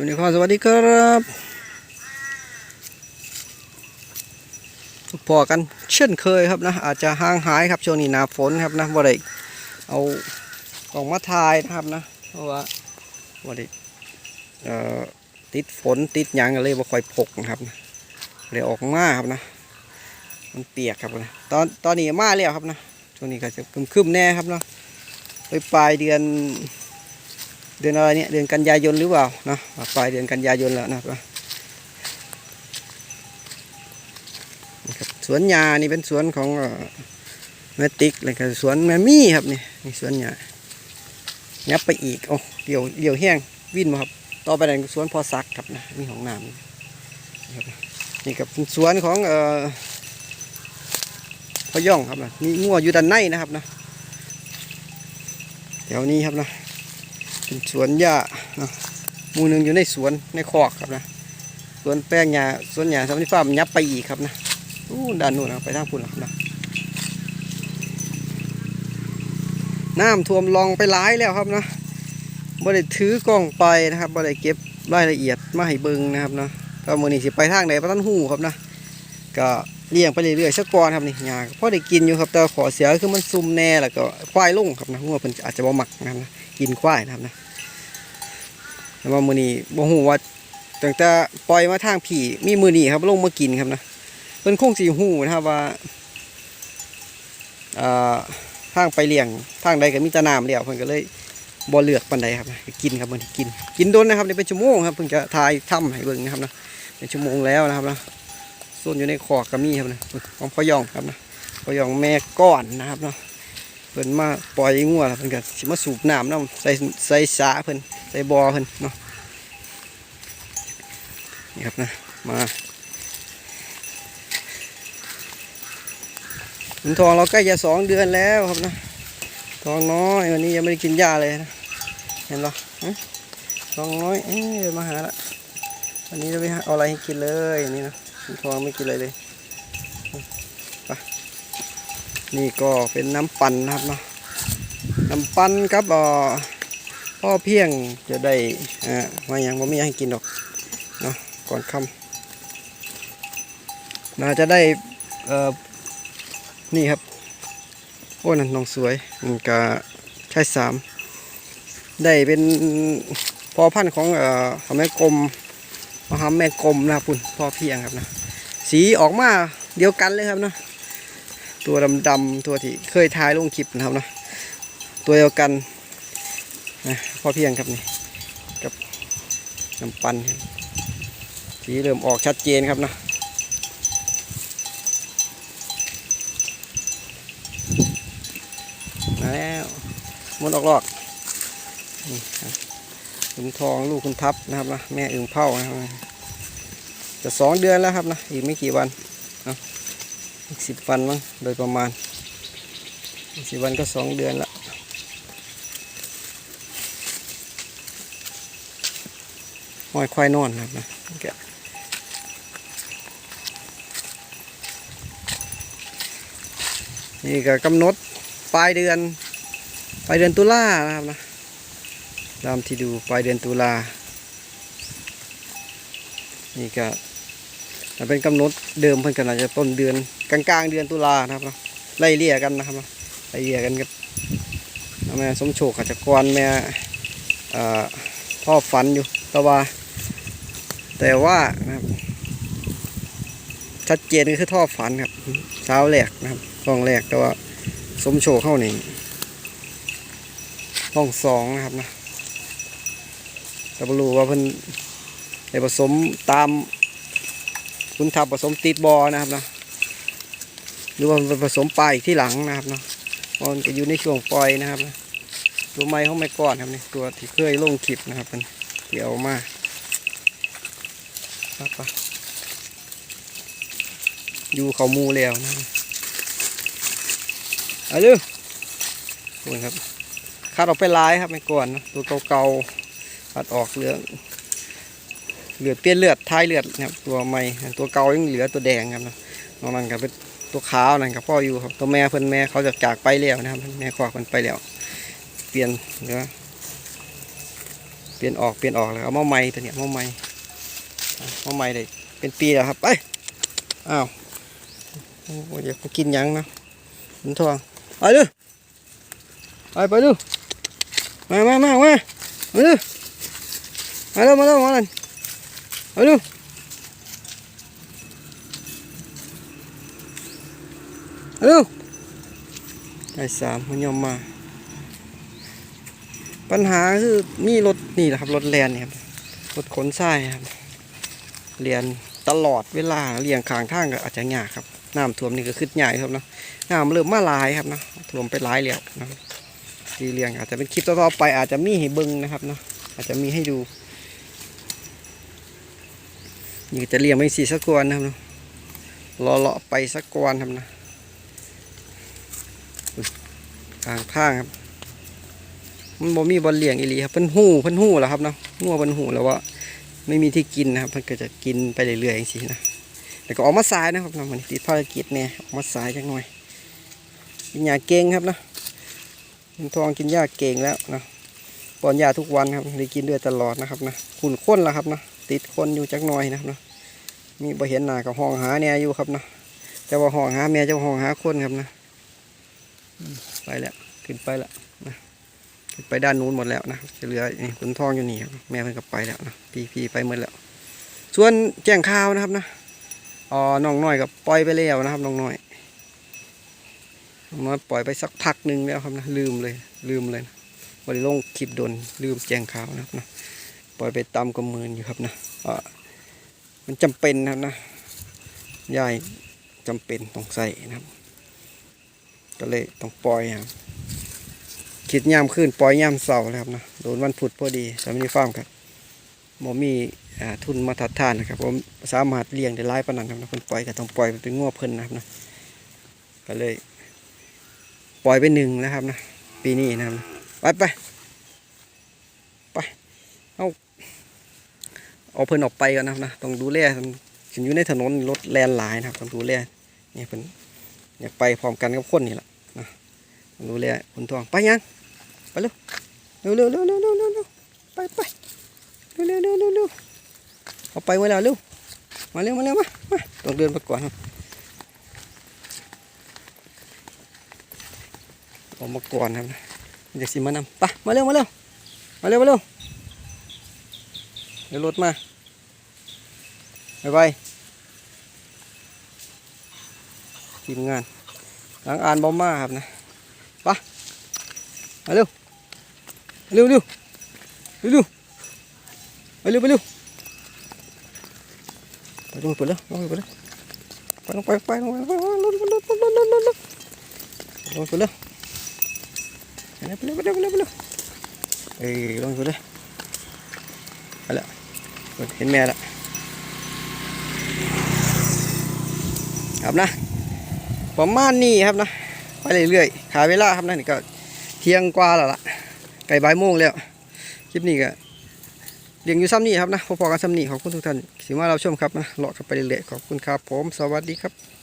วัสดีครับสวัสดีครับพอกันเช่นเคยครับนะ อาจจะห่างหายครับช่วงนี้หนาฝนครับนะบ่ได้เอากล่องมาถ่ายนะครับนะ เพราะว่าบ่ได้เอ่อติดฝนติดหยังก็เลยบ่ค่อยพกนะครับนะเลยออกมาครับนะ มันเปียกครับนะตอนตอนนี้มาแล้วครับนะช่วงนี้ก็จะคึมๆแน่ครับนะไปปลายเดือน เดือนอะไรเนี่ยเดือนกันยายนหรือเปล่าเนาะปลายเดือนกันยายนแล้วนะครับนะสวนยานี่เป็นสวนของเอ่อแมติกเลยครับสวนแมมี่ครับนี่นี่สวนยางับไปอีกโอ้เดี่ยวเดี่ยวแห้งวิ่นมาครับต่อไปนั่นสวนพอซักครับนะมีของน้ำนะครับนี่กับสวนของเอ่อพย่องครับนะมีงัวอยู่ด้านในนะครับนะแถวนี้ครับนะ เป็นสวนหญ้าเนาะมูหนึ่งอยู่ในสวนในคอกครับนะสวนแป้งหญ้าสวนหญ้าสำนิฟ้าร์มยับไปอีกครับนะอู้ด้านนู้นนะไปทางพุ่นครับนะน้ำท่วมลองไปหลายแล้วครับนะบ่ได้ถือกล้องไปนะครับบ่ได้เก็บรายละเอียดมาให้เบิ่งนะครับเนาะก็มื้อนี้สิไปทางไหนบ่ทันฮู้ครับนะก็ เลี้ยงไปเรื่อยๆสักก่อนครับนี่หญ้าพอได้กินอยู่ครับแต่ขอเสียคือมันซุ่มแน่แล้วก็ควายลงครับนะงัวเพิ่นอาจจะบ่มักนะครับนะกินควายนะครับนะแล้วว่ามือนี้บ่ฮู้ว่าตั้งแต่ปล่อยมาทางผีมีมือนี้ครับลงมากินครับนะเพิ่นคงสิฮู้นะครับว่าอ่าทางไปเลี้ยงทางใดก็มีแต่น้ำแล้วเพิ่นก็เลยบ่เลือกปานใดครับนะกินครับมือนี้กิน กินโดนนะครับนี่เป็นชั่วโมงครับเพิ่งจะถ่ายทำให้เบิ่งนะครับนะเป็นชั่วโมงแล้วนะครับนะ ส่วนอยู่ในคอกก็มีครับนะของพ่อยองครับนะพ่อยองแม่ก้อนนะครับเนาะเพิ่นมาปล่อยงัวเพิ่นก็สิมาสูบน้ำน้ำใส่ใส่สาเพิ่นใส่บ่อเพิ่นเนาะนี่ครับนะมาขุนทองเราใกล้จะสองเดือนแล้วครับนะทองน้อยวันนี้ยังไม่ได้กินหญ้าเลยนะเห็นปะทองน้อยเอ้ยมาหาละวันนี้จะไปหาเอาอะไรให้กินเลยนี่นะ ขุนทองไม่กินอะไรเลยนี่ก็เป็นน้ำปั่นนะครับเนาะน้ำปั่นครับอ่อพ่อเพียงจะได้อ่ามาอย่างผมไม่อยากให้กินหรอกเนาะก่อนค่ำน่าจะได้เอ่อนี่ครับโอ้นั่นน้องสวยมันก็ใช่สามได้เป็นพ่อพันธุ์ของเอ่อของแม่กลม มหาแม่กลมนะครับคุณพ่อเพียงครับนะสีออกมาเดียวกันเลยครับเนาะตัวดำๆตัวที่เคยถ่ายลงคลิปนะครับเนาะตัวเดียวกันนะพ่อเพียงครับนี่กับน้ำปันสีเริ่มออกชัดเจนครับนะมาแล้วมดออกลอก คุณทองลูกคุณทับนะครับนะแม่อึ่งเผานะครับจะสองเดือนแล้วครับนะอีกไม่กี่วันอีกสิบวันมั้งโดยประมาณอีกสิบวันก็สองเดือนละห้อยควายนอนนะครับนะแกนี่ก็กำหนดปลายเดือนปลายเดือนตุลานะครับนะ ตามที่ดูปลายเดือนตุลา นี่ก็เป็นกำหนดเดิมเพิ่นก็น่าจจะต้นเดือนกลางๆเดือนตุลานะครับเนาะไล่เลี่ยกันนะครับเนาะไล่เลี่ยกันกับแม่สมโชคขจกรแม่ท่อพ่อฝันอยู่แต่ว่า แต่ว่านะครับชัดเจนก็คือท่อฝันครับเช้าแรกนะครับห้องแรกแต่ว่าสมโชคเข้าหนี่งห้องสองนะครับนะ แต่รู้ว่าเพิ่นได้ผสมตามคุณทับผสมติดบอนะครับเนาะหรือว่าผสมปลายอีกที่หลังนะครับเนาะมันก็อยู่ในช่วงปล่อยนะครับนะตัวไม้เขาไม่ก้อนครับนี่ตัวที่เคยลงคลิปนะครับมันเกี่ยวมาครับปะอยู่เขามูแล้วนะเอาดูดูครับคัดออกไปลายครับไม่ก่อนนะตัวเก่าๆัดออกเหลืองเหลือเปลี่ยนเลือดท้ายเลือดนะครับตัวใหม่ตัวเก่ายังเหลือตัวแดงครับนะนอกนั้นก็เป็นตัวขาวนั่นกับพ่ออยู่ครับตัวแม่เพิ่นแม่เขาจะจากไปแล้วนะครับแม่คอกมันไปแล้ว เปลี่ยนเหลือเปลี่ยนออกเปลี่ยนออกแล้วเอามาใหม่ตัวเนี้ยมาใหม่เอามาใหม่เลยเป็นปีแล้วครับไปอ้าวโอ้ยอยากกินยังนะมันทองไปดูไปไปดูมามามามามาดู มาเร็วมาเร็วมาเร็วมาดูมาดูได้สามมันยอมมา ปัญหาคือมีรถนี่แหละครับรถแลนเนี่ยครับรถขนทรายครับเรียนตลอดเวลาเลี้ยงขางทางก็อาจจะยากครับน้ำท่วมนี่ก็ขึ้นใหญ่ครับเนาะน้ำเริ่มมาลายครับเนาะท่วมไปหลายแล้วนะที่เลี้ยงอาจจะเป็นคลิปต่อๆไปอาจจะมีให้เบิ้งนะครับเนาะอาจจะมีให้ดู นี่ก็จะเลี้ยงไปสีสักกวนนะครับเนาะรอเลาะไปสักกวนครับนะทางข้างครับ มันบ่มีบอลเลี้ยงอีหลีครับเพิ่นหู้เพิ่นหู้แล้วครับเนาะงัวเพิ่นหู้แล้วว่าไม่มีที่กินนะครับเพิ่นก็จะกินไปเรื่อยๆอย่างซี่นะแล้วก็ออกมาสายนะครับเนาะมันติดภารกิจเนี่ยออกมาสายจักหน่อยกินยาเก่งครับเนาะมันทองกินยาเก่งแล้วนะป้อนยาทุกวันครับได้กินด้วยตลอดนะครับนะหุ่นข้นแล้วครับเนาะ ติดคนอยู่จักหน่อยนะครับเนาะมีบ่เห็นหน้ากับห้องหาเนี่ยอยู่ครับเนาะแต่ว่าห้องหาแม่เจะห้องหาคนครับนะไปแล้วขึ้นไปแล้วไปด้านนู้นหมดแล้วนะจะเหลือนี่คุณทองอยู่นี่ครับแม่เพิ่นก็ไปแล้วนะพี่พี่ไปหมดแล้ว ส่วนแจ้งข่าวนะครับนะอ๋อน้องน้อยก็ปล่อยไปแล้วนะครับน้องน้อยน้องน้อยปล่อยไปสักพักหนึ่งแล้วครับนะลืมเลย ลืมเลยนะบริลงคลิปโดนลืมแจ้งข่าวนะครับนะ ปล่อยไปตามกำมืออยู่ครับนะอ่ามันจำเป็นนะครับนะยายจำเป็นต้องใส่นะครับ ก็เลยต้องปล่อยครับคิดยามขึ้นปล่อยยามเสาร์เลยครับนะโดนวันพุธพอดีสามีฟาร์มครับผมมีอ่าทุนมาทัดทานนะครับผมสามารถเลี้ยงได้หลายปนนั้นครับนะเพิ่นปล่อยก็ต้องปล่อยเป็นง้อเพิ่นนะครับนะก็เลย ปล่อยไปหนึ่งนะครับนะปีนี้นะครับไปไปไปเอา เอาเพิ่นออกไปก่อนนะครับนะต้องดูแลฉันอยู่ในถนนรถแลนหลายนะครับต้องดูแลเนี่ยเพิ่นอยากไปพร้อมกันกับคนนี่แหละนะดูแลคนทองไปยังไปเร็วเร็วเร็วเร็วเร็วเร็วเร็วไปไปเร็วเร็วเร็วเร็วเร็วเอาไปเมื่อไหร่เร็วมาเร็วมาเร็วมามาต้องเดินไปก่อนออกมาก่อนครับอยากสิมานำไปมาเร็วมาเร็วมาเร็วมาเร็วเดี๋ยวรถมา ไปไปทีมงานหลังอ่านบอมมาครับนะปะมาเร็วเร็วเร็วเร็วเร็วไปเร็วไปเร็วไปลงไปแล้วลงไปแล้วไปลงไปไปลงไปลงไปลงลงลงลงลงลงลงลงลงไปแล้วไปเร็วไปเร็วไปเร็วไปเร็วไปเร็วเอ้ยลงไปเลยไปแล้วเห็นแม่แล้ว ครับนะประมาณนี้ครับนะไปเรื่อยๆหาเวลาครับนะนี่ก็เที่ยงกว่าแล้วล่ะไก่บ่ายโมงแล้วคลิปนี้ก็เลี้ยงอยู่ซ้ำนี่ครับนะพอๆกันซ้ำนี่ขอบคุณทุกท่านสิมาเราชมครับนะเลาะกันไปเรื่อยๆขอบคุณครับผมสวัสดีครับ